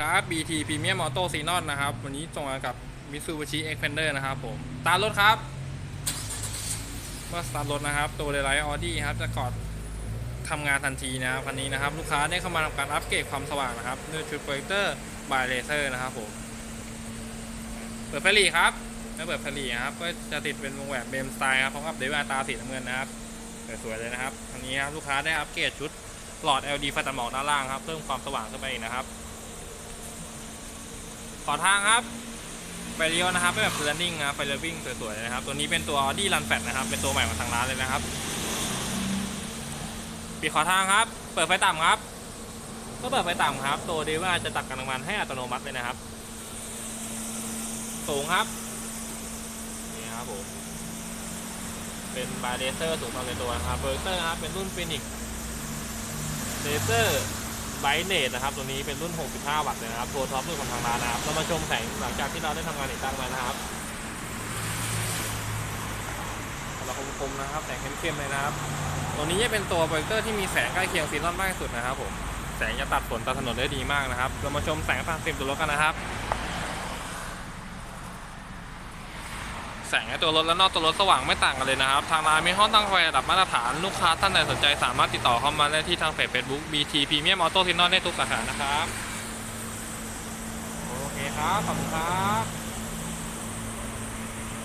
ครับ BT Premium Auto s e n o n นะครับ วันนี้ส่งมากับ Mitsubishi Xpander นะครับผมตาร์ทรถครับเมื่อสตาร์ทรถนะครับ ตัวเดลไลท์ออดี้ครับ จะกอดทำงานทันทีนะครับคันนี้นะครับ ลูกค้าได้เข้ามาทำการอัปเกรดความสว่างนะครับด้วยชุดโปรเจคเตอร์บายเลเซอร์นะครับผม เปิดไฟหลีครับไม่เปิดไฟหลีครับ ก็จะติดเป็นวงแหวนเบมสไตล์ครับพร้อมกับเดวิลตาสีน้ำเงินนะครับสวยๆเลยนะครับอันนี้ครับลูกค้าได้อัปเกรดชุดหลอด LED ไฟตัดหมอกด้านล่างครับ เพิ่มความสว่างขึ้นไปอีกนะครับ ขอทางครับไฟเลี้ยวนะครับเป็นแบบ running นะไฟเลี้ยววิ่งสวยๆนะครับ ตัวนี้เป็นตัว Audi Run Fat นะครับ เป็นตัวใหม่ของทางร้านเลยนะครับปิดขอทางครับ เปิดไฟต่ำครับก็เปิดไฟต่ำครับ ตัวเดว่าจะตัดกำลังมันให้อัตโนมัติเลยนะครับ สูงครับนี่ครับผมเป็นบาร์เลเซอร์สูงตามในตัวนะครับเบอร์เซอร์ครับเป็นรุ่นฟินิกเลเซอร์ ไบเนตนะครับ ตัวนี้เป็นรุ่น 65 วัตต์เลยนะครับตัวท็อปรุ่นของทางร้านนะครับเรามาชมแสงหลังจากที่เราได้ทำงานติดตั้งมานะครับเราคมๆนะครับแสงเข้มๆเลยนะครับ ตัวนี้จะเป็นตัวโปรเจคเตอร์ที่มีแสงใกล้เคียงซีรอนมากที่สุดนะครับผมแสงจะตัดฝนตัดถนนได้ดีมากนะครับ เรามาชมแสงตามฟิล์มตัวรถกันนะครับ แสงให้ตัวรถและนอกตัวรถสว่างไม่ต่างกันเลยนะครับ ทางร้านมีห้องตั้งไฟระดับมาตรฐานลูกค้าท่านใดสนใจสามารถติดต่อเข้ามาได้ที่ทางเพจ Facebook BT Premium Auto Signal ได้ทุกสาขานะครับ โอเคครับ ขอบคุณครับ